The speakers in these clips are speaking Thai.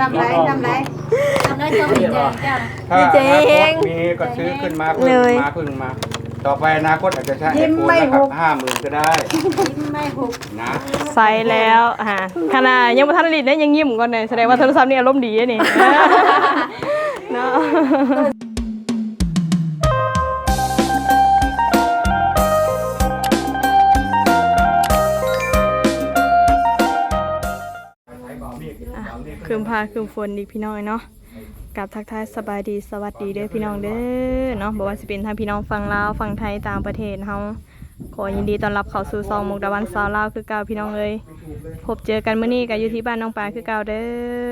ทำไรทำไรทำได้ต้องมีแจงจ้า ถ้าดีอใจนาคเอตงมีก็ซื้อขึ้นมาพึ่งเลยมาพึ่งมา ต่อไปอนาคตอาจจะใช้ไอโฟนแล้วกับห้าหมื่นก็ได้ยิ้มไม่หุบนะใส่แล้วอ่าขนาดยังบ่ทันลิดนะยังยิ้มก่อนเลยแสดงว่าโทรศัพท์นี่อารมณ์ดีอะนี่ เนาะ มพาคืมฝนดีพี่น้อยเนาะกับทักทายสบายดีสวัสดีเด้อพี่น้องเด้อเนาะบอกว่าสิเป็นทางพี่น้องฝั่งลาวฝั่งไทยต่างประเทศเฮาขอยินดีต้อนรับเข้าสู่ซองมุกดาวันสาวลาวคือเก่าพี่น้องเอ้ยพบเจอกันเมื้อนี้ก็อยู่ที่บ้านน้องปลาคือเก่าเด้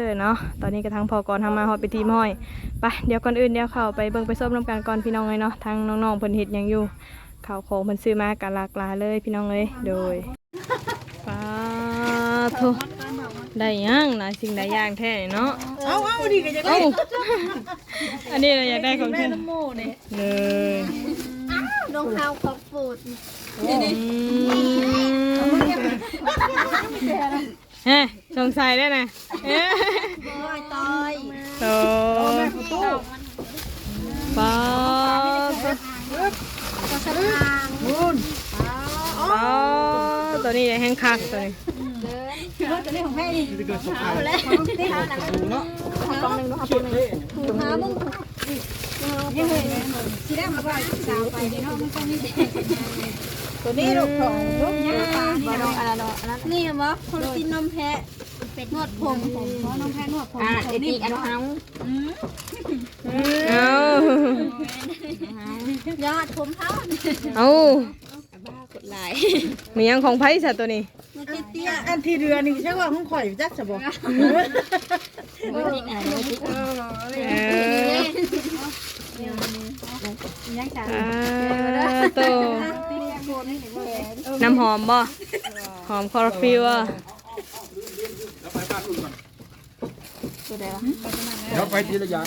อเนาะตอนนี้ก็ทั้งพอก่อนทำมาฮอดไปทีมห้อยไปเดี๋ยวก่อนอื่นเดี๋ยวเข้าไปเบิ่งไปส้มน้ำกันก่อนพี่น้องเอ้ยเนาะทางน้องๆเพิ่นเฮ็ดหยังอยู่ข้าวของเพิ่นซื้อมาก็หลากหลายเลยพี่น้องเอ้ยโดยปาโท ได้ยังหลายสิ่งหลายอย่างแท้เนาะเอาเอาดีก็จะได้เอ้าอันนี้เราอยากได้ของแท้น้ำโม่เนี่ยเลยรองเท้าขอบฟูดอืมเฮ้สงสัยได้นะเอ๊ะต้อยต้อยโตป้าป้าตัวนี้ได้แห้งคัก ตัวนี้ตัวนี้ของแม่ดิเอาเลยที่เท้าหนังกองนึงดูครักองหนึ่งถุงเท้ามึงยังไงสีแดงมาว่าสาวไปเนาะมันก็มีตัวนี้ลูกของลูกยังปลาบอลอะไรดอกนั้นนี่วะคนกินนมแพะเป็ดนวดผมเพราะน้องแพ้นวดผมอ่าเอ็ดอีกอันเท้าเอายอดผมเท้าเอา บ้ากดไลค์มียังของไผ่สัตว์ตัวนี้มันเตี้ยอันที่เรือนี่ใช่ว่าของข่อยจักจะบอกไม่จริงอะไม่จริงเออยังจ้าอ่าโตน้ำหอมบ่หอมคอร์ฟิวอะตัวใดวะเดี๋ยวไปทีละอย่าง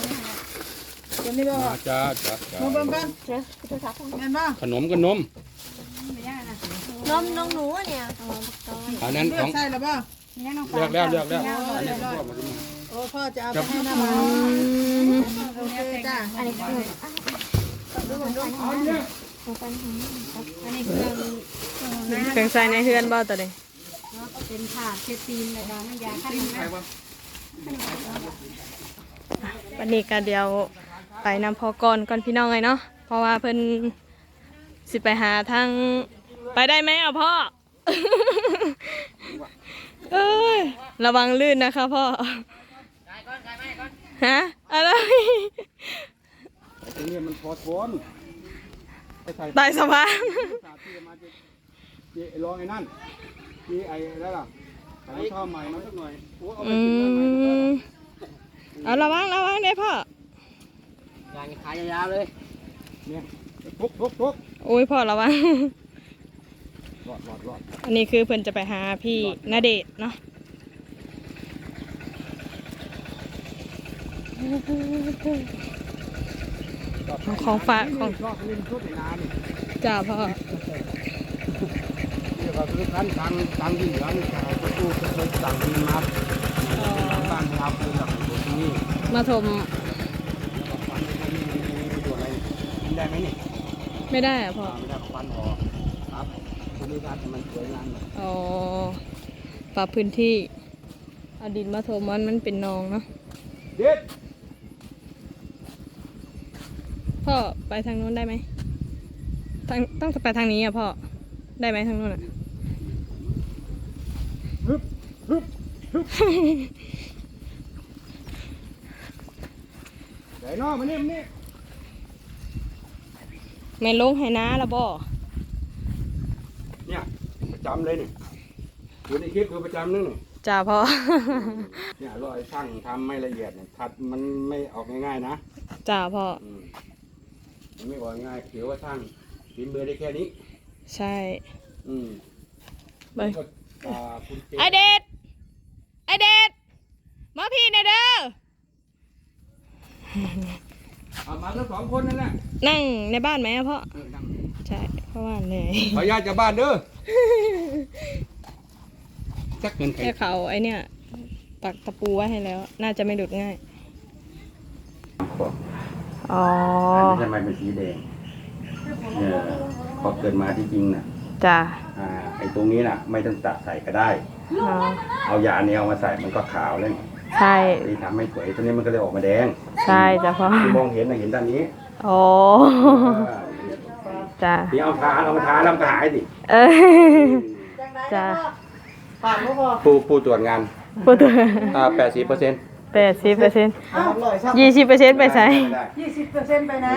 ตัวนี้บ่มาจ้าจ้าจ้ามาเบิ่งกันเจ้าตัวทับแม่นบ่ขนมกับนม นมน้องหนูเนี่ยอันนั้นเลืขออกงใส่แล้วบ่เลือกแล้วเลือกแล้วอันนี้พวกมันโอ้พ่อจะเอาไปให้น้ำโอเคจ้าอันนี้คือเครื่องใส่ในเฮือนบ่ตัวนี้เป็นผ้าเช็ดตีนแล้วก็น้ำยาคั้นวันนี้ก็เดี๋ยวไปนำพอก่อนก่อนพี่น้องเลยเนาะเพราะว่าเพิ่น สิไปหาทางไปได้ไหมอะพ่อ เอ้ย ระวังลื่นนะคะพ่อฮะอะไรอันนี้มันพอทนไปใส่ตายสะพานสาที่มาจะจะลองไอ้นั่นมีไอ้แล้วล่ะใส่ข้าวใหม่มาสักหน่อยโอ้เอาไปอืกินได้ไหมมเอาระวังระวังเด้อพ่อยางขายยาวๆเลยเนี่ยทุกทุกทุก โอ้ยพ่อระวังรอดรอดรอดอันนี้คือเพิ่นจะไปหาพี่ณเดชน์เนาะของฝากของชอบเล่นชุดในน้ำนี่จ้าพ่อเรียกว่าคือคันตังตังที่เหลือนี่เขาจะตู้จะเคยสั่งมันมาบ้านเราคือแบบตัวนี้มาถมฟันไม่มีประโยชน์อะไรกินได้ไหมนี่ ไม่ได้อะพ่อ ไม่ได้ฟันออกครับคุณดูการมันสวยงาม อ๋อปรับพื้นที่เอาดินมาถมมันมันเป็นหนองเนาะเด็ดพ่อไปทางนู้นได้ไหมทางต้องไปทางนี้อะพ่อ ได้ไหมทางนู้นอะฮึบฮึบฮึบเดี๋ยวนอกมานี่มานี่ ไม่ลงให้น้าละบ่เนี่ยประจำเลยนี่อยู่ในคลิปคือประจำนึงนี่จ้าพ่อ เนี่ยรอยช่างทำไม่ละเอียดเนี่ยขัดมันไม่ออกง่ายๆนะจ้าพ่ออืมมันไม่ออกง่ายถือว่าช่างฝีมือได้แค่นี้ ใช่ อืมไปก็อ่าคุณเจไอเดดไอเดดมาพี่หน่อยเด้อ เอามาทั้งสองคนนั่นแหละนั่งในบ้านไหมอะพ่อ เออนั่งใช่ เพราะว่าเหนื่อยขออนุญาตจากบ้านเด้อจักเงินใครแค่เขาไอเนี่ยปักตะปูไว้ให้แล้ว น่าจะไม่ดุดง่าย อ๋ออันนี้ทำไมเป็นสีแดงเนี่ยพอเกิดมาที่จริงน่ะจ้ะอ่าไอ้ตรงนี้น่ะ ไม่ต้องตัดใส่ก็ได้ อ๋อเอายาแนวมาใส่มันก็ขาวแล้วนี่ ใช่ที่ทำให้สวยตัวนี้มันก็เลยออกมาแดงใช่จ้ะพ่อ ที่มองเห็นน่ะเห็นด้านนี้โอ้อ่าจ้ะที่เอาทาเอามาทาแล้วมันก็หายสิเออ จ้ะผู้ผู้ตรวจงานพูดตัวอ่าแปดสิบเปอร์เซ็นต์แปดสิบเปอร์เซ็นต์ยี่สิบเปอร์เซ็นต์ไปใส่ยี่สิบเปอร์เซ็นต์ไปไหน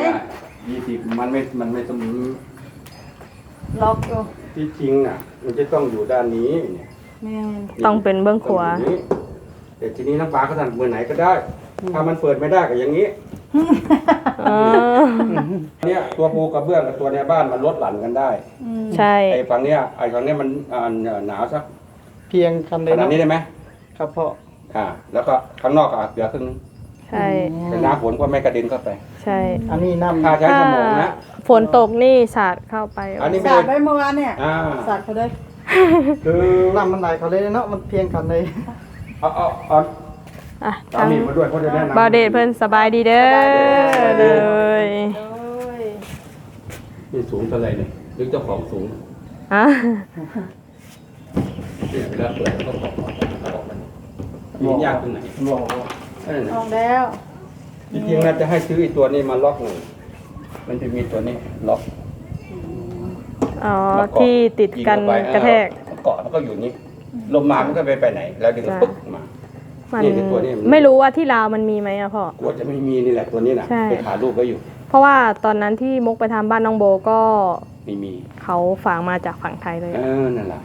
ยี่สิบมันไม่ มันไม่สมล็อกอยู่ที่จริงอะ มันจะต้องอยู่ด้านนี้เนี่ยแม่นต้องเป็นเบื้องขวาต้องอยู่นี้ แต่ทีนี้น้ำปลาเขาทำมือไหนก็ได้ ถ้ามันเปิดไม่ได้ก็อย่างนี้เออเนี่ยตัวปูกระเบื้องกับตัวในบ้านมันลดหลั่นกันได้ใช่ไอ้ฝั่งเนี้ยไอ้ฝั่งเนี้ยมันอ่าหนาวสักเพียงคำเดีขยวนาดนี้ได้ไหมครับพ่ออ่า แล้วก็ข้างนอกก็เหลือครึ่งนึงใช่แต่น้ำฝนก็ไม่กระเด็นเข้าไป ใช่ อันนี้น้ำถ้าใช้สมองนะฝนตกนี่สาดเข้าไปอันนี้ไม่สาดได้ไปเมื่อวานเนี่ยอ่าสาดเขาด้วยคือน้ำมันไหลเขาเลยเนาะมันเพียงกันเลย เอาเอาเอาอะตาทางมีมาด้วยเพราะจะแนะนำ บาวเดชเพิ่นสบายดีเด้อเลยนี่สูงเท่าไหร่เนี่ยนึกเจ้าของสูงอะเนี่ยเวลาเปิดก็บอกบอกมันยืนยากตรงไหนบอกนั่นลน่ะองแล้วจริงๆน่าจะให้ซื้อไอ้ตัวนี้มาล็อกหน่อยมันจะมีตัวนี้ล็อกอ๋อมาเกาะที่ติดกันยิงเข้าไปกระแทกเออเกาะแล้วก็อยู่นี่ลมมามันก็ไปไปไหน แล้วดึงจ้ะปึ๊ก มามันนี่คือตัวนี้มัน ไม่รู้ว่าที่ลาวมันมีไหมอะพ่อ กลัวจะไม่มีนี่แหละตัวนี้น่ะใช่ ไปถ่ายรูปไว้อยู่เพราะว่าตอนนั้นที่มุกไปทำบ้านน้องโบก็ไม่มีเขาฝากมาจากฝั่งไทยเลยเออนั่นแหละ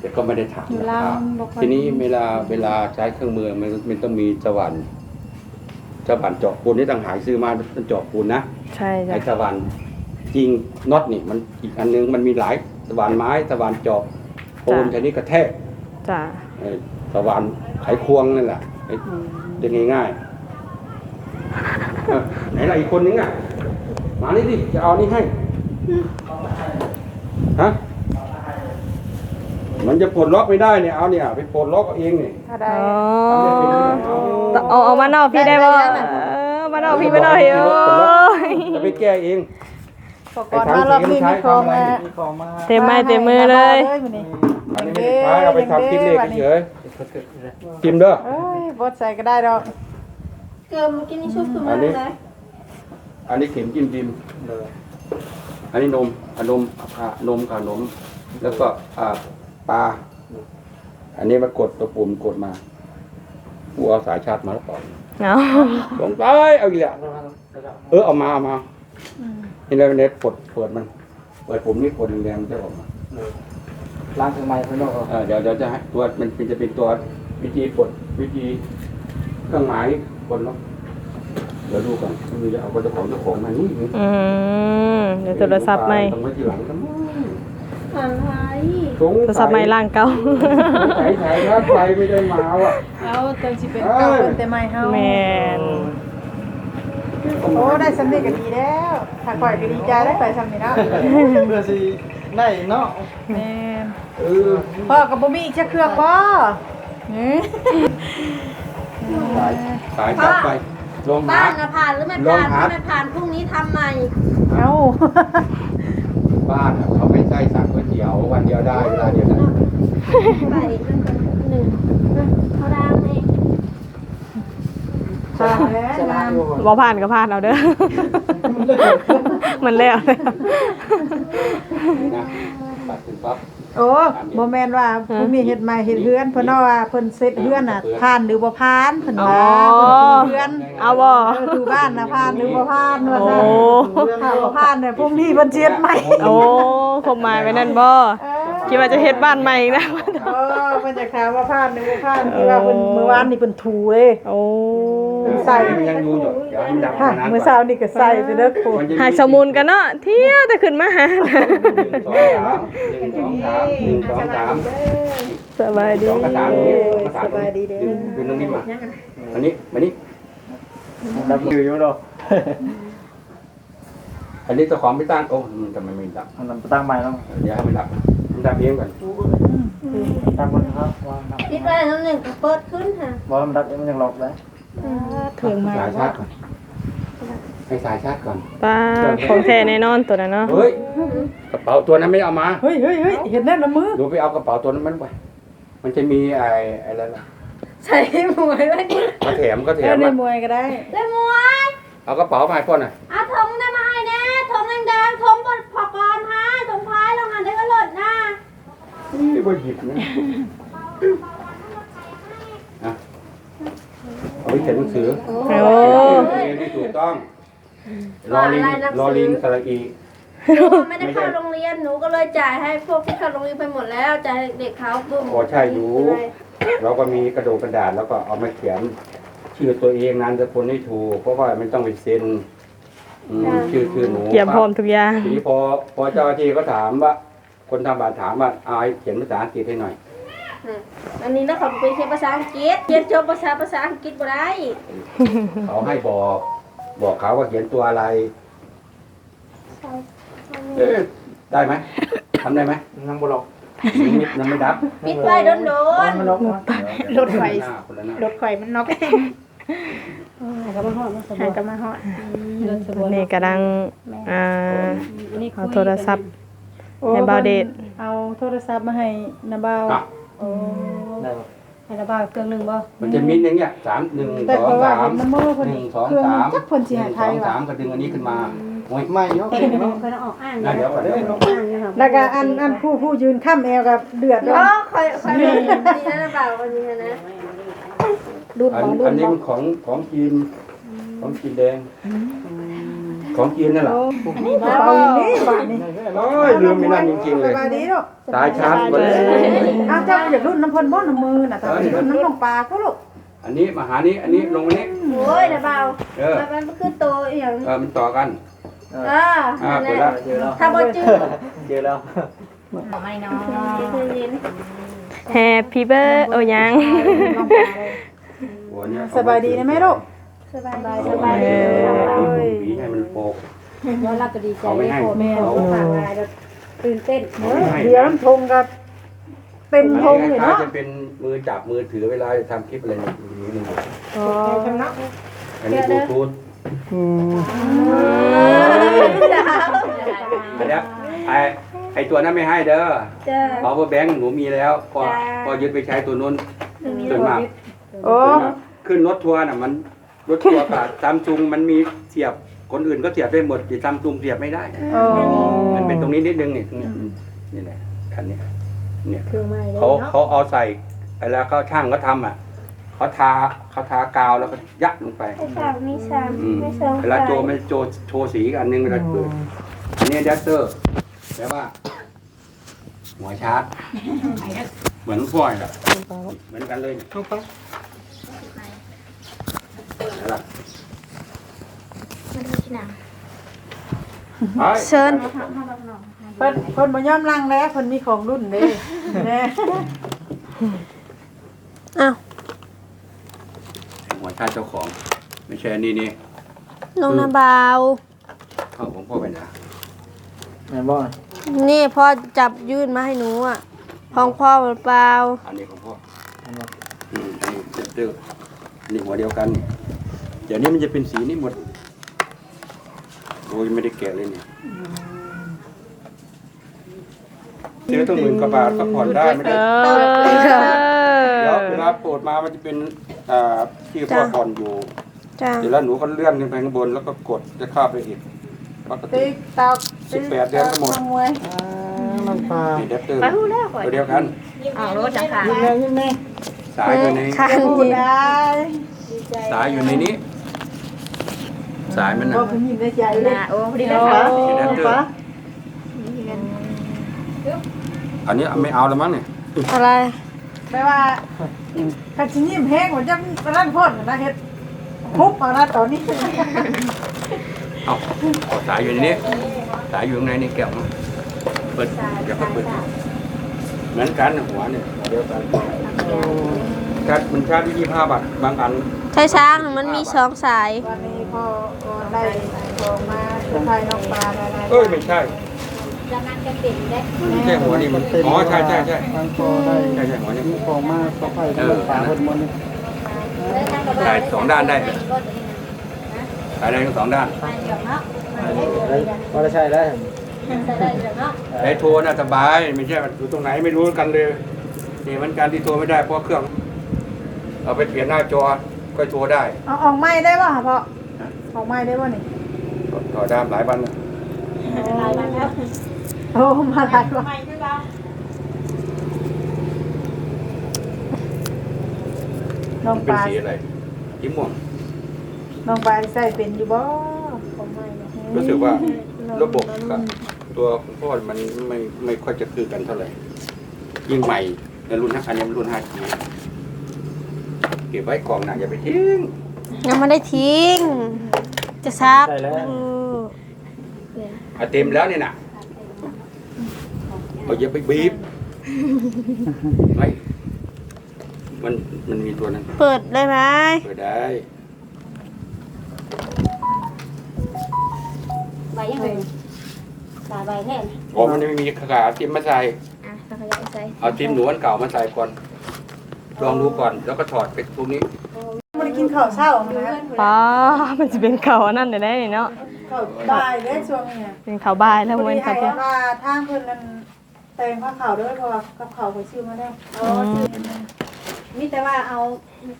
แต่ก็ไม่ได้ถามเวลาราคามันบ่ค่อยทีนี้เวลาเวลาใช้เครื่องมือมันมันต้องมีสว่านสว่านเจาะปูนที่ต่างหากซื้อมาเป็นเจาะปูนนะ ใช่จ้ะไอ้สว่านจริงน็อตนี่มันอีกอันนึงมันมีหลายสว่านไม้สว่านเจาะปูนชนิดกระแทกจ้ะไอ้ สว่านไขควงนั่นแหละไอ้เรียกง่ายๆเออไหนล่ะอีกคนนึงอะ มานี่ดิจะเอานี่ให้ฮะมันจะปลดล็อกไม่ได้เนี่ยเอาเนี่ยไปปลดล็อกเอาเองเนี่ยถ้าได้อ๋อเอาเอามานอกพี่ได้บ่เออมานอกพี่มานอกเฮ้ยโอ้ยจะไปแก้เองปกรณ์มารอบนี้มีของมามีของมาเต็มไม้เต็มมือเลยมื้อนี้อันนี้ไม่ได้ใช้เอาไปทำคิดเลขเฉย ๆพิมพ์เด้อ เอ้ยบดใส่ก็ได้ดอกเกิมกินนี่ชุบขึ้นอัมานนี้เลยอันนี้เข็มจิ้มจิ้มอันนี้นมอนนมอ่านมขนม แล้วก็อ่าปลา อันนี้มากดตัวปุ่มกดมากูเอาสายชาร์จมาแล้วต่อเอาลงไปเอาอีกแล้วเออเอามาเอามานี่แล้วเน็ตกดเปิดมัน เปิดปุ่มนี่กดแรงๆมันจะออกมา ล้างทำไมพี่น้องเออเดี๋ยวเดี๋ยวจะให้ตัวมันเป็นจะเป็นตัววิธีกดวิธีเครื่องหมายกดเนาะเดี๋ยวดูก่อนคือจะเอาเจ้าของเจ้าของมานี่อืมเดี๋ยวโทรศัพท์ใหม่ต้องไว้ทีหลังกันอะไรสงโทรศัพท์ใหม่ล่างเก่าสายสายถ้าไฟไม่ได้มาว่ะเอาเติมสิเป็นเก่าเป็นแต่ใหม่เฮาแมนโอ้ได้สำเร็จก็ดีแล้วถ้าข่อยก็ดีใจได้ไปสำนี้เนาะเพื่อสิได้เนาะแม่นเออ พ่อก็บ่มีอีกจักเครื่องบ่หือสายสายจับไป ลงบ้าหานนะผ่านหรือไม่ลองผ่านหาถ้าไม่ผ่านพรุ่งนี้ทำใหม่เอ้าบ้านอะเขาไม่ใช่สั่งก๋วยเตี๋ยววันเดียวได้เวลาเดียวได้ไปหนึ่งเขาดังเองผ่านแล้วจะล้างอยู่ก่อนบ่ผ่านก็ผ่านเอาเด้อ มันแล้วเลยนี่นะตัดถึงปั๊บ โอ้บ่แม่นว่าผู้มีเฮ็ดใหม่เฮ็ดเฮือนเพิ่นเอาว่าเพิ่นเสร็จเฮือนน่ะผ่านหรือบ่ผ่านเพิ่นว่าอ๋อเพิ่นเฮือนเอาบ่เออดูบ้านน่ะผ่านหรือบ่ผ่านว่าโอ้ซั่นถ้าบ่ผ่านเนี่ยพรุ่งนี้เพิ่นเช็ดใหม่โอ้ผมหมายไว้นั่นบ่ คิดว่าจะเฮ็ดบ้านใหม่อีกนะเออเพิ่นจะถามว่าผ่านหรือบ่ผ่านที่ว่าเพิ่นเมื่อวานนี่เพิ่นถูเลยโอ้ใส่มันยังอยู่อยู่เดี๋ยวให้มันดับค่ะนานเมื่อเช้านี่ก็ใส่ไปเด้อครูมันจะหากสมุนกันเนาะเที่ยวแต่ขึ้นมาหาหนึ่งสองสามหนึ่งสองสามหนึ่งสองสามสบายดีสองกระสามนี้กระสามสบายดีเด้อดึงตรงนี้มาอันนี้มานี่ดับมืออยู่เนาะอันนี้เจ้าของไม่ตั้งโอ้มันทำไมไม่ดับอันนั้นตั้งใหม่แล้ว เดี๋ยวให้มันดับ ทำเองก่อนตั้งมันครับวางครับปิดไว้น้ำหนึ่งก็เปิดขึ้นค่ะบอลมันดักมันยังหลอกได้ถึงมาสายชาร์จก่อนให้สายชาร์จก่อนป้าของแท้แน่นอนตัวนั้นเนาะเฮ้ยกระเป๋าตัวนั้นไม่เอามาเฮ้ยเฮ้ยเฮ้ยเห็นแน่ละมือดูไปเอากระเป๋าตัวนั้นมันไปมันจะมีไอ้อะไรล่ะใส่หมวยไว้ก็แถมก็แถเออมในมวยก็ได้เลยหมวยเอากระเป๋ามาให้พ่อหน่อยเอาทงได้มาให้แน่ทงแดงๆทงบนพอกรฮะทงพายลงมาได้ก็หลดนะ นี่ว่าหยิบนะนะเอาไปเขียนหนังสือโอ้เรียนที่ถูกต้องรอลิงรอลิงสระอี หนูไม่ได้เข้าโรงเรียนหนูก็เลยจ่ายให้พวกที่เข้าโรงเรียนไปหมดแล้วจ่ายให้เด็กเขาบุ้มพอใช่อยู่ เราก็มีกระดงกระดาษแล้วก็เอามาเขียน ชื่อตัวเองนามสกุลให้ถูกเพราะว่ามันต้องไปเซ็นอืมชื่อชื่อหนูเกียมพร้อมทุกอย่างทีนี้พอพอเจ้าหน้าที่ก็ถามว่า คนทำบัตรถามว่าเอาให้เขียนภาษาอังกฤษให้หน่อยอันนี้นะเขาเป็นเขียนภาษาอังกฤษเขียนจบภาษาภาษาอังกฤษบ่ได้เขาให้บอก บอกเขาว่าเขียนตัวอะไร เอ๊ะได้ไหมทำได้ไหไหมยังบ่หลอกยังไม่ยังไม่ดับปิดไว้โดนมันหลอกรถไฟหน้าคนละหน้ารถไฟมันน็อกหายก็มาหอดหายก็มาหอด นี่กำลังอ่าเอาโทรศัพท์ ให้เบาเดทเอาโทรศัพท์มาให้นาบ่าวอะโอ้ได้บ่ให้นาบ่าวเครื่องหนึงบ่มันจะมีอย่างเงี้ยสามหนึ่งแต่สอเพงราะว่าสามเห็นน้ำมือเพิ่นหนึ่งสองเครื่องสามจักเพิ่นสิหให้นึ่งไทสยองว่ะสามก็ดึงอันนี้ขึ้นมาโอ้ยไม่เนาะเพิ่นออกอ่างน่าเดี๋ยวก่อนเดี๋ยวแล้วก็อันอันผู้ผู้ยืนข้ามแอวกับเดือดร้ออ๋นอคอยคอยนี่นะบ่าววันนี้นะดูดอันของดูอัดนนี้ขอมันของของจีนของจีนแดง ของจีนนั่นแหละอันนี้บ่าวนี่บ่าวนี่โอ้ยลืมไม่นั่นจริงๆเลยสบายดีเนาะสายชาร์จหมดเลยอ้าวเจ้าอยากรุ่นน้ำเพิ่นบ่น้ำมือน่ะแต่รุ่นน้ำลงปลาก็ลูกอันนี้มาหานี้อันนี้ลงอันนี้โอ้ยนะบ่าวเออมันมันคือโตอีหยังเออมันต่อกันอ่าอ่านั่นเปิดแหแล้ละวเจอแล้วถ้าบ่จืดเจอแล้วไม่น้อยเย็นแฮปปี้เบิร์ดโอ้ยังหัวเนี่ยสบายดีนะแม่ลูก สบายดีสสบาบายยดีดีหวีให้มันโปกว่าเราก็ดีใจเขาไม่ให้แม่เขาฝากงานแล้วตื่นเต้นเขาไม่ให้เดี๋ยวน้ำทงกับเต็มทงอันเลยนี้คล้ายเนาะๆจะเป็นมือจับมือถือเวลาจะทำคลิปอะไรเนี่ยอย่างนี้หนึ่งอ๋ออันนี้บลูทูธอันเนี้ยไอไอตัวนั้นไม่ให้เด้อจ้า power bank หนูมีแล้วพอจ้าพอยึดไปใช้ตัวนู้นส่วนมากโอ้ส่วนมากขึ้นรถทัวร์น่ะมัน รถทัวร์กับซัมซุงมันมีเสียบคนอื่นก็เสียบได้หมดแต่ซัมซุงเสียบไม่ได้โอ้มันเป็นตรงนี้นิดนึงนี่ตรงนี้นี่แหละอันนี้เนี่ยคือไม่เลยเขาเนาะเขาเอาใส่ไปแล้วเขาช่างเขาทำอะเขาทาเขาทากาวแล้วก็ยัดลงไปไอ้สามมีสามอืมไม่สองเวลาโจมันโจโชว์สีอีกอันนึงเวลาเปิดอันนี้อะแดปเตอร์แปลว่า หัวชาร์จ เหมือนพ่อยอะเหมือนกันเลยเนี่ย เอาล่ะไป เชิญเพิ่นเพิ่นบ่ยอมลังแล้วเพิ่นมีของรุ่นเด้แน่หัวชาร์จเจ้าของ ไม่ใช่อันนี้นี่ลงน้ำเบาเอาของพ่อไปนะแม่นบ่นี่พ่อจับยื่นมาให้หนูอะของพ่อเปล่าอันนี้ของพ่อแม่นบ่อืมอันนี้เจ็บเด้ออันนี้หัวเดียวกันนี่เดี๋ยวนี้มันจะเป็นสีนี้หมด โอ้ยไม่ได้แกะเลยเนี่ยซื้อต้องหมื่นกว่าบาทก็ผ่อนได้ไม่เอได้อเดี๋ยวเวลาโปรดมามันจะเป็นอ่าที่พ่อผ่อนอยู่จ้าเดี๋ยวแล้วหนูก็เลื่อนขึ้นไปข้างบนแล้วก็กดจะเข้าไปอีกปกติติ๊กตอกสิบแปดเดือนก็หมดมวยมันปลานี่เดปเตอร์ตัวเดียวกันอ้าวรถจังค่ะยิ้มแล้วยิ้มแน่สายอยู่ในค่ะพูดได้สายอยู่ในนี้ สายมันนะบ่เพิ่นยิ้มในใจเลยโอ้พอดีโอ้นี่เดปเตอร์อันนี้ไม่เอาแล้วมั้งเนี่ยอะไรแปลว่าคันสิยิ้มแฮงว่าจะรันพ่นนะเฮ็ดปุ๊บมาแล้วตอนนี้เอาเอาสายอยู่ในนี้สายอยู่ข้างในนี่แก้วนะเปิดเดี๋ยวก็เปิดเหมือนกันนะหัวเนี่ยหัวเดียวกันชาร์จมันชาร์จที่ยี่ห้าบาทบางอันใช้ช้างมันมีสองสายวันนี้ พอได้ของมาสุดท้ายน้องปลาได้เอ้ยไม่ใช่ดังนั้นจะเป็นได้ไม่ใช่หัวนี่มันอ๋อใช่ใช่ใช่ทางคอได้ใช่ใช่หัวนี่มีของมากก็ไฟทั้งปลาเพิ่นหมดนี่ได้สองด้านได้ได้ได้ทั้งสองด้านมาเดี๋ยวเนาะว่าจะใช่ได้ใส่ได้เดี๋ยวเนาะไอ้โทรน่ะสบายไม่ใช่อยู่ตรงไหนไม่รู้กันเลยนี่มันการที่โทรไม่ได้เพราะเครื่อง เอาไปเปลี่ยนหน้าจอก็โทรได้ เอาออกไม้ได้ป่ะพ่อ ออกไม้ได้ป่ะนี่ต่อได้หลายวันแล้วลายมาแล้วโอ้มาหลายว่ะน้องเป็ปนลาสีอะไรสีม่วงน้องปลาใส่เป็นอยู่บ่ผมไม่เนาะรู้สึกว่าระบบกับตัวของพ่อมันไม่ไม่ค่อยจะคือกันเท่าไหร่ยิ่งใหม่ในรุ่นห้าอันนี้มันรุ่น 5G เก็บไว้กล่องหนักอย่าไปทิ้งยังไม่ได้ทิ้ง จะซักใช่แล้วเอาเต็มแล้วนี่นะเอาอย่าไปบีบไม่มันมันมีตัวนั้นเปิดได้ไหมเปิดได้ใบยังไงสายใบแท้อ๋อมันไม่มีขาเอาทิมมาใส่อะสักยะใส่เอาทิมหนูอันเก่ามาใส่ก่อนลองดูก่อนแล้วก็ถอดไปพวกนี้ไม่ได้กิน ข้าวเช้ามันนะป้ามันจะเป็นเขาอันนั่นได้ได้เนาะข้าวบ่ายเด้ช่วงนี้เป็นเขาบ่ายแล้วพอเว้ดีนให้เขาเที่ยงว่าทางเพิ่นนั่นแต่งผ้าขาวด้วยเพราะว่ากับข้าวเขาชื่อมาแล้วโอ้มีแต่ว่าเอา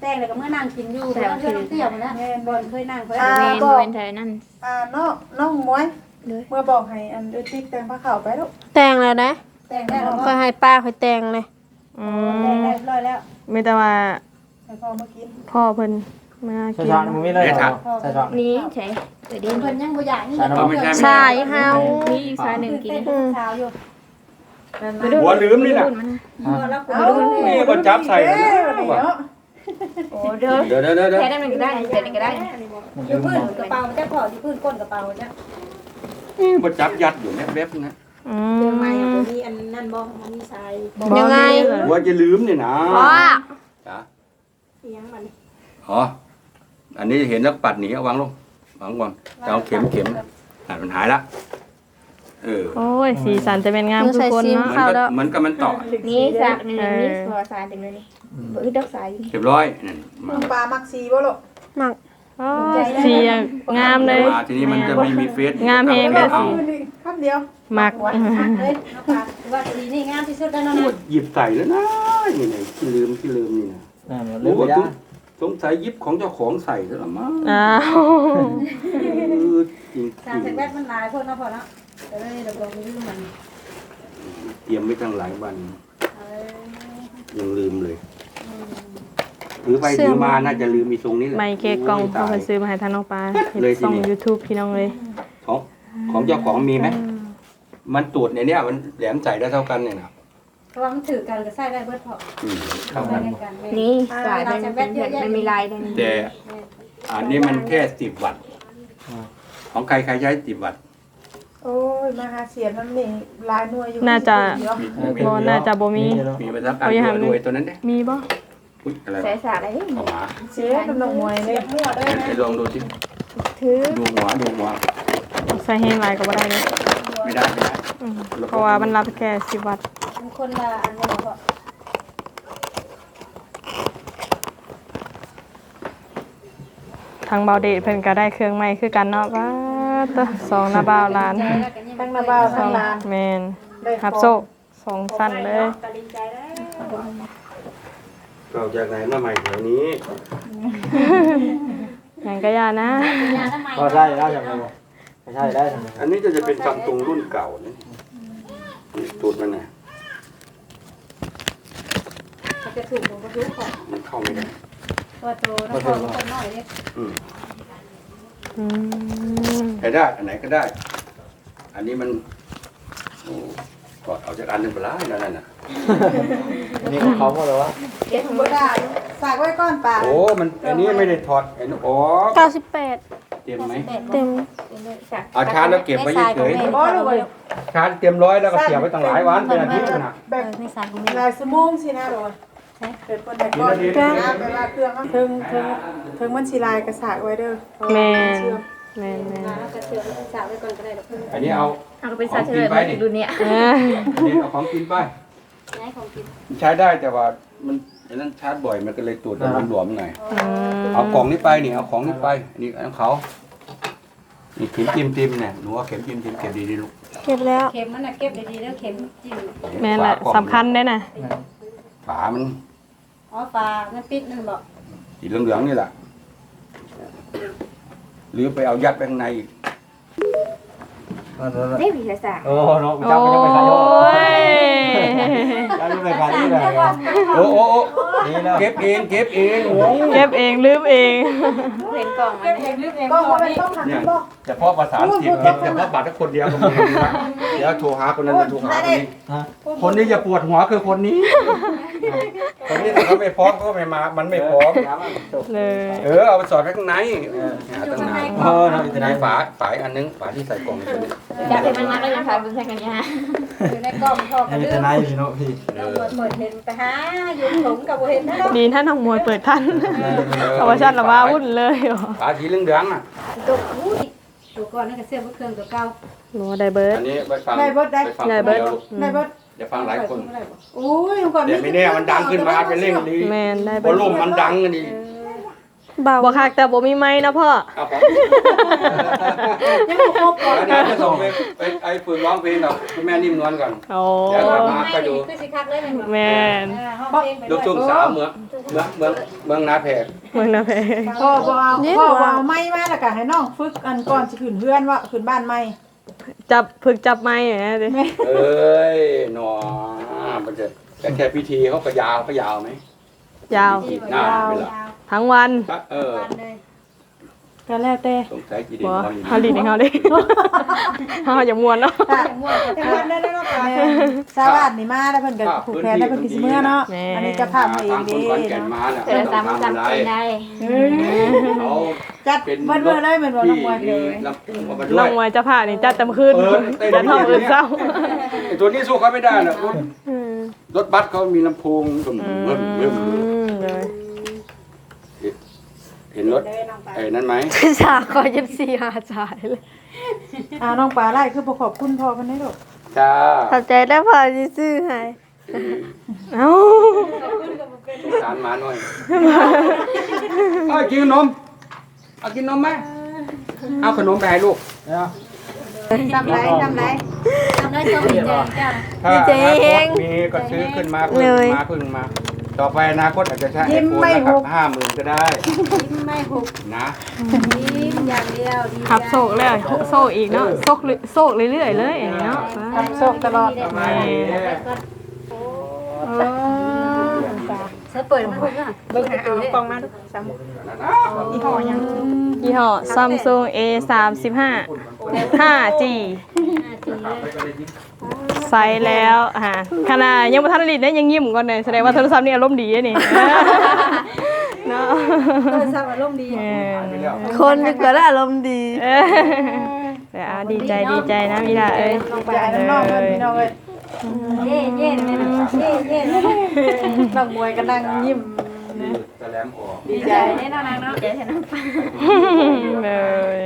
แป้งแล้วก็เมื่อนั่งกินอยู่เพื่อนเพื่อนเตี้ยวนะแม่นบบ่นเคยนั่งเคยอ่าเวนบอกเวนเธอนั่น อ่าน้องน้องมวยเมื่อบอกให้อันเดอติ๊กแต่งผ้าขาวไปลูกแต่งแล้วนะแต่งได้แล้วก็ให้ป้าคอยแต่งเลยอืแต่งมได้เรียบร้อยแล้วไม่แต่ว่าให้พ่อมากินพ่อเพิ่น มาใช่กินช่มึงไม่ได้หรอใช่ช่นี่ใช่แต่เดี๋ยวเพิ่นยังบ่อยากนี่เอาไม่ใช่ไม่ใช่ใช่เฮามีอีกสายหนึ่งกินเช้าอยู่หัวลืมนี่นะแล้วกูนี่ก็จับใส่แล้วเอ้นะยเนาะโอ้เด้อเดี๋ยวเดี๋ยวเดี๋ยวเดี๋ยวแค่ได้มันก็ได้เสร็จก็ได้มันอจะยู่มึพื้นงกระเป๋าจะพอที่พื้นก้นกระเป๋าจ้ะก็จับยัดอยู่เนี่ยแวบๆนะอืเจอมใหม่มีอันนั่นบ่มีสายยังไงหัวจะลืมนี่นะเพราะว่าจ้ะเสียงมันอ๋อ อันนี้เห็นแล้วปัดหนีเอาวางลงวางก่อนจะเอาเข็มเข็มอะมันหายละเออโอ้ยสีสันจะเป็นงามหนูทุกใส่คนซิมเนาะ มันเข้าก็แล้วมันก็มันต่อนี่สักนี่นี่ขอสายถึงเลยนี่เบิดดอกสายเรียบร้อยนั่นมาน้องปลามักสีบ่ลูกหมักโอ้ยสีงามเลยมาทีนี้มันจะไม่มีเฟซงามแฮงเด้เอาอสิคำเดียวมักเฮ้ยน้องปลาว่าดีนี่งามที่สุดแล้วนะพูดหยิบใส่แล้วนะนี่ไงที่ลืมที่ลืมนี่นะอ่าเรื่องยา สงสัยหยิบของเจ้าของใส่ซะละมั้งอ้าวเออจริงสารจากแบตมันหลายคนเนาะพอเนาะเอ้ยเดี๋ยวลองดูมันเตรียมไว้ตั้งหลายวันยังลืมเลยหรือไปหรือมาน่าจะลืมมีตรงนี้แหละไม่เค้กกล่องโยเขาตายไปซื้อมาให้ทางน้องปลาเห็นเลยทีส่องนี้ YouTube พี่น้องเลยของของเจ้าของมีไหมมันตรวจในเนี้ยมันแหลมใส่ได้เท่ากันเนี่ยนะ เพราะว่ามันถือกันก็ใส่ได้เบิดพออืมเท่ากันนี่สายเป็นเป็นมันมีลายเลยแต่อันนี้มันแค่สิบวัตต์ของใครใครใช้สิบวัตต์โอ้ยมาหาเสียนมันนี่ลายหน่วยอยู่น่าจะเนาะมีมีบ่น่าจะบ่มี มีมาสักอันตัวด้วยตัวนั้นเนี่ยมีบ่อุ๊ยอะไรใส่วะสาอะไรเอาหมาเสียกำลังมวยเลยมั่วด้วยนะไปลองดูสิถือดูหัวดูหัว ใส่แห้งหลายก็บ่ได้เลย ไม่ได้ไม่ได้อืมเพราะว่ามันรับแค่10วัตต์คนละอันนี้พอทางเบาเดทเพิ่นก็ได้เครื่องใหม่คือกันเนาะว่าตะสองหน้าบ่าวล้านทั้งนาบ้าวทั้งลานแม่นได้ฮับของโซกสองสั้นเลยเราจากไหนมาใหม่แถวนี้ หยังก็อย่านะก็ใช่ได้ใช่ไหม ไม่ใช่ได้ใช่ไหมอันนี้จะจะเป็นซัมซุงรุ่นเก่านี่นี่ตูดมันนะจะถูกผมก็รู้ของมันเข้าไม่ได้ตัวโตน้องคนคนน้อยเนี่ยอืมอืมใช้ได้อันไหนก็ได้ อันนี้มันโอ้ถอดเอาจากอันหนึ่งไปแล้วนั่นน่ะอันนี้ของเขาหมดเลยวะเก็บบ่ได้ฝากไว้ก่อนป่าโอ้มันอันนี้ไม่ได้ถอดไอ้นอ๋อ98 เตรียมไหม เต็มเอาชาร์จแล้วเก็บไว้เฉยบ่ลูกเอ้ย ชาร์จเตรียมร้อยแล้วก็เสียบไว้ตั้งหลายวันเป็นอาทิตย์นะ แบบในสายของลายสมองสินะลูกเปิดคนไหนก่อนนะเวลาเครื่องถึงถึงถึงมันสิลายกระสากไว้เด้อแม่นแม่นแม่นกระเชือกสาวไว้ก่อนก็ได้ดอกเพิ่นอันนี้เอาเอาก็เป็นสาวเฉลยมาดูเนี่ยเอออันนี้เอาของกินไป ย้ายของกินใช้ได้แต่ว่ามัน อันนั้นชาร์จบ่อยมันก็เลยตรวจแล้วมันหลวมหน่อยอืมเอากล่องนี้ไปนี่เอาของนี้ไป นี่อันของเขา นี่เข็มจิ้มจิ้มเนี่ยหนูเอาเข็มจิ้มจิ้มเก็บดีๆลูกเก็บแล้วเข็มมันน่ะเก็บดีๆแล้วเข็มจิ้มแม่นแหละฝากล่องสำคัญได้น่ะฝามันอ๋อปลามันปิดนั่นบอกสีเหลืองๆนี่แหละหรือไปเอายัดไปข้างในอีกได้ผีภาษาโอ้น้องโอ้จับมันยังไม่ขายโยย จับยังไม่ขายนี่เลย โอ้โอ้โอ้นี่แล้วเก็บเองเก็บเองโอ้เก็บเองลืมเอง เห็นกล่องอันนี้ก็มันต้องหันเนี่ยเฉพาะภาษาอังกฤษเห็นเฉพาะบัตรคนเดียวก็มีนะเดี๋ยวโทรหาคนนั้นจะโทรหาคนนี้ฮะคนนี้จะปวดหัวคือคนนี้ คนนี้ถ้าเขาไม่พร้อมเขาก็ไม่มา มันไม่พร้อม เลย เออเอาไปสอดไว้ข้างในหาตั้งนานเออน้องอีกในไหนฝาฝาอีกอันนึงฝาที่ใส่กล่องตัวนี้อยากให้มันนักแล้วยังขายบุญใช่กันเนี่ยฮะอยู่ในกล่องพ่อก็อันนี้ลืจะมไหนพี่น้องพี่เราเปิดเห็นไปหาอยู่ถุงกับบ่เห็นนะดีท่านน้องมวยเปิดทันเอาว่าชันละว่าวุ่นเลยเหรอฝาสีเหลืองๆอะตัวอุ้ยตัวก่อนนั่นก็เสื้อเครื่องตัวเก่าโหได้เบิร์ด อันนี้ไปฟังได้เบิดได้ไปฟังได้คนเบิดเดียวลูก ได้เบิด อย่าฟังหลายคนอุ้ยก่อนเดี๋ยวไม่แน่มันดังขึ้นมาไปเร่งดีแมนได้พเบิอร์ดลมมันดังกันดีเบาบ่คักแต่บ่มีไม้นะพ่อเอาของยังบ่ครบก่อนแล้วเดี๋ยวจะส่งไปไปไอ้ฝึกร้องเพลงกับคุณแม่นิ่มนวลก่อนโอ้เดี๋ยวกลับมาไปดูคือสิคักเลยแม่นบ่แมนห้องเพลงไปลูกทุ่งสาวเมืองเมืองเมืองเมืองนาแพกเมืองนาเพพ่อบ่เอาพ่อบ่เอาไม้มาแล้วก็ให้น้องฝึกอันก่อนสิขึ้นเฮือนว่าขึ้นบ้านใหม่ จับฝึกจับไม้แหมดิเอ้ยหนอมันจะแต่แค่พิธีเขาก็ยาวเขายาวไหมยาว พิธีหน้าเวลาทั้งวันเออเลยก็แล้วแต่สงสัยกี่เดือบ่นเฮาลีดให้เฮาดิเฮาอย่ามวนเนาะค่ะแต่วันนั้นเนาะค่ะชาวบ้านนี่มาแล้วเพิ่นก็ผูกแขนแล้วเพิ่นก็สิเมื่อเนาะ อันนี้จะพามาเองคเด้นก่อนแก่นเนาะมาเนี่ยเจอสามสามคนได้เขา จัดเบิ่นๆเลยเหมือนว่าน้องมวยที่มีลำโพงมาด้วน้อย งมวยจะผ่านี่จัดแต่มื้อคืนจัดห้องอื่นเช้าไอ้ตัวนี้สู้เขาไม่ได้นะรถอืมรถบัสเขามีลำโพงดุมอืเบิ่มเบิ่มมเลยเห็นรถไอ้นั่นไหมสาขอยิบสี่หาจ่ายเลยอ่าน้องปลาไล่คือบ่ขอบคุณพ่อเพิ่นได้ดอกจ้าขอบใจได้พอสิซื้อให้เอ้าสงสารหมาหน่อยเอากินขนม เอากินนมไหมเอาขนมไปให้ลูกเนี่ยทำไรทำไรทำได้ต้องดีใจจ้าถ้าอนาคตมีก็ซื้อขึ้นมาเพิ่มมาเพิ่งมา ต่อไปอนาคตอาจจะใช้ไอโฟนนะครับห้าหมื่นก็ได้ยิ้มไม่หุบนะยิ้มอย่างเดียวดีขับโศกแล้วโศกอีกเนาะโศกโศกเรื่อยๆเลยอันนี้เนาะทำโชคตลอดทำไม เสือเปิดมันหุบอะเบิ่งหาเอากล่องมาดูสามอีห่อยังยี่ห้อ Samsung A 3 5 5G ใส่แล้วอ่าขนาดยังบ่ทันรีดได้ยังยิ้มก่อนเลยแสดงว่าโทรศัพท์นี่อารมณ์ดีอะนี่ เนาะโทรศัพท์อารมณ์ดี เออไปแล้วคนนึกก็อารมณ์ดีเออแต่อ่าดีใจดีใจนะมีล่ะเอ้ย น้องปน้องนองเอ้ยพี่น้อง เอ้ยเย่เย่เลยนะเย่เย่เลยน้องมวยก็นั่งยิ้มตะแหลมออกดีใจเย่น่ารักเนาะเจ๊เห็นน้ำปลาเลย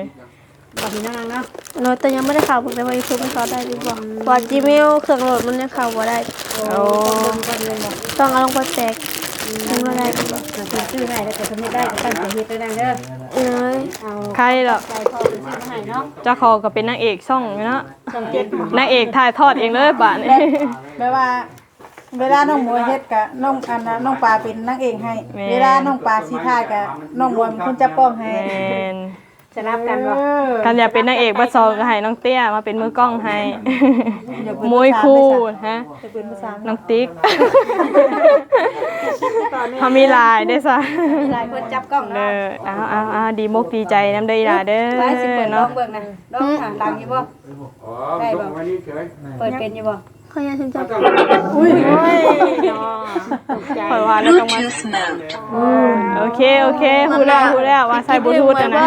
บอกพี่น่ารักเนาะเราแต่ยังไม่ได้ข่าวผมแต่ว่ายูทูบมันเข้าได้หรือเปล่าว่า Gmail เครื่องโหลดมันยังเข้าบ่ได้โอ้ต้องเอาลงไปแตก มันบ่ได้เราซื้อให้แต่ทำไม่ได้ก็ตั้งใจเฮ็ดไปได้เด้อเอ้ยเอาใครหรอกใจพ่อไปซื้อมาให้เนาะเจ้าขอก็เป็นนางเอกช่องอยู่เนาะต้องเจ็บนางเอกถ่ายทอดเองเลยบ้านนี้แม่ว่า เวลาน้องมวยเฮ็ดกะน้องอันน่ะน้องปลาเป็นนางเอกให้ เวลาน้องปลาสิถ่ายกะน้องมวยเป็นคนจับกล้องให้ แมน จะรับกันบ่เออกันอยากเป็นนางเอกบัดซองก็ให้น้องเตี้ยมาเป็นมือกล้องให้อยากเป็นมวยคู่ภาษาฮะจะเป็นภาษาน้องติ๊กเขามีลายได้ซะหลายคนจับกล้องเด้เนาะอเอาเอาเอาดีมกดีใจน้ำได้ล่ะเด้ไว้สิเปิอดลอเนาะงเบิ่งนะลองถามตังอยู่บ่อ๋อลงไว้นี่เฉยเปิดเป็นอยู่บ่ เขายังถึงจะต้องอุ้ยคอยว่าแล้วต้องมาโอเคโอเคฮู้แล้วฮู้แล้วว่าใส่บลูทูธอะนะ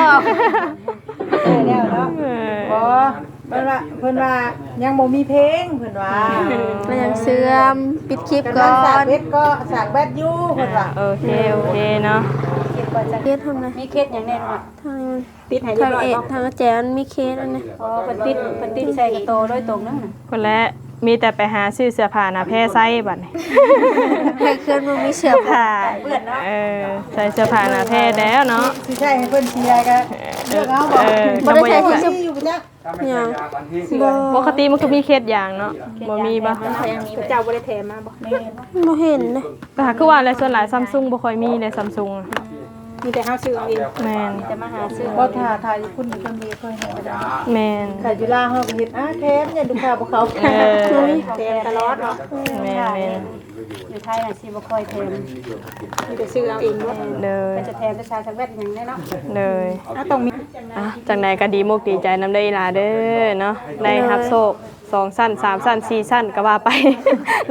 ได้แล้วเนาะเออบ่เพิ่นว่าเพิ่นว่ายังบ่มีเพลงเพิ่นว่ามันยังเสื่อมปิดคลิปแต่ก่มัอนสากนเบ็ดก็สากแบดอยู่เพิ่นว่าโอเคโอเคเนาะเก็บก่อนว่าจะเคสทำไงมีเคสอย่างแน่นอนทางนี้ติดให้เรีทายงบร้อยเอกบ่ทางอาจารย์มีเคสอันนี้อ๋อเพิ่นติดเพิ่นติดใส่กระโตโดยตรงนั่นน่ะคนและ มีแต่ไปหาซื้อเสื้อผ้าหนะแพร่ไซบัดนี้ให้เคลื่อนมันมีเสื้อผ้าเปื้อนเนาะเออใส่เสื้อผ้าหนะแพร่แล้วเนาะสิใช่ให้เพิ่นเชียร์ก็เออเออบ่ได้ใส่ก็บ่อยากที่ใส่ชุบอยู่บ่จ๊ะยังบ่ปกติมันก็มีเคสอย่างเนาะบ่มีบ่เจ้าบ่ได้แถมมาบ่แม่บ่เห็นนะแต่หาคือว่าอะไรส่วนหลายซัมซุงบ่ค่อยมีเลยซัมซุง มีแต่เฮาซื้อเอาเองแม่นแต่มาหาซื้อบ่ถ้าถ้าอยู่คุณอยู่คนเดียวค่อยให้ก็ได้แม่นแต่อยู่ล่างเฮาก็เฮ็ดอะแถมเนี่ยลูกค้าบ่เขาเออแถมตลอดเนาะแม่นแม่นอยู่ไทยน่ะสิบ่ค่อยแถมมีแต่ซื้อเอาเองเนาะเลยจะแถมจะชาชักแวดอย่างนี้เนาะเลยอะต้องมี อะจังใดก็ดีมุกดีใจนำได้ลาเด้อเนาะได้รับโชค สองสั้นสามสั้นสี่สั้นก็ว่าไป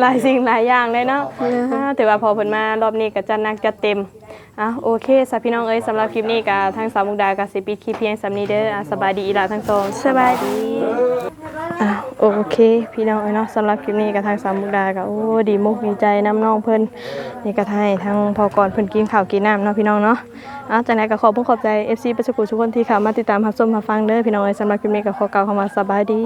หลายสิ่งหลายอย่างเลยเนาะอ่าถือว่าพอเพิ่นมารอบนี้ก็จัดหนักจัดเต็มอะโอเคสำหรับพี่น้องเอ้ยสำหรับคลิปนี้ก็ทางสาวมุกดาก็สิปิดคลิปเพียงสำนี้เด้ออะสบายดีอีหลาทั้งสองสบายดีอะโอเค พี่น้องเอ้ยเนาะสำหรับคลิปนี้ก็ทางสาวมุกดาก็โอ้ดีมุกดีใจน้ำน้องเพิ่นนี่ก็ให้ทางพอก่อนเพิ่นกินข้าวกินน้ำเนาะพี่น้องเนาะอะจังไดก็ขอบคุณขอบใจ FC ประชาชนทุกคนที่เข้ามาติดตามรับชมรับฟังเด้อพี่น้องเอ้ยสำหรับคลิปนี้ก็ขอกล่าวคำว่าสบายดี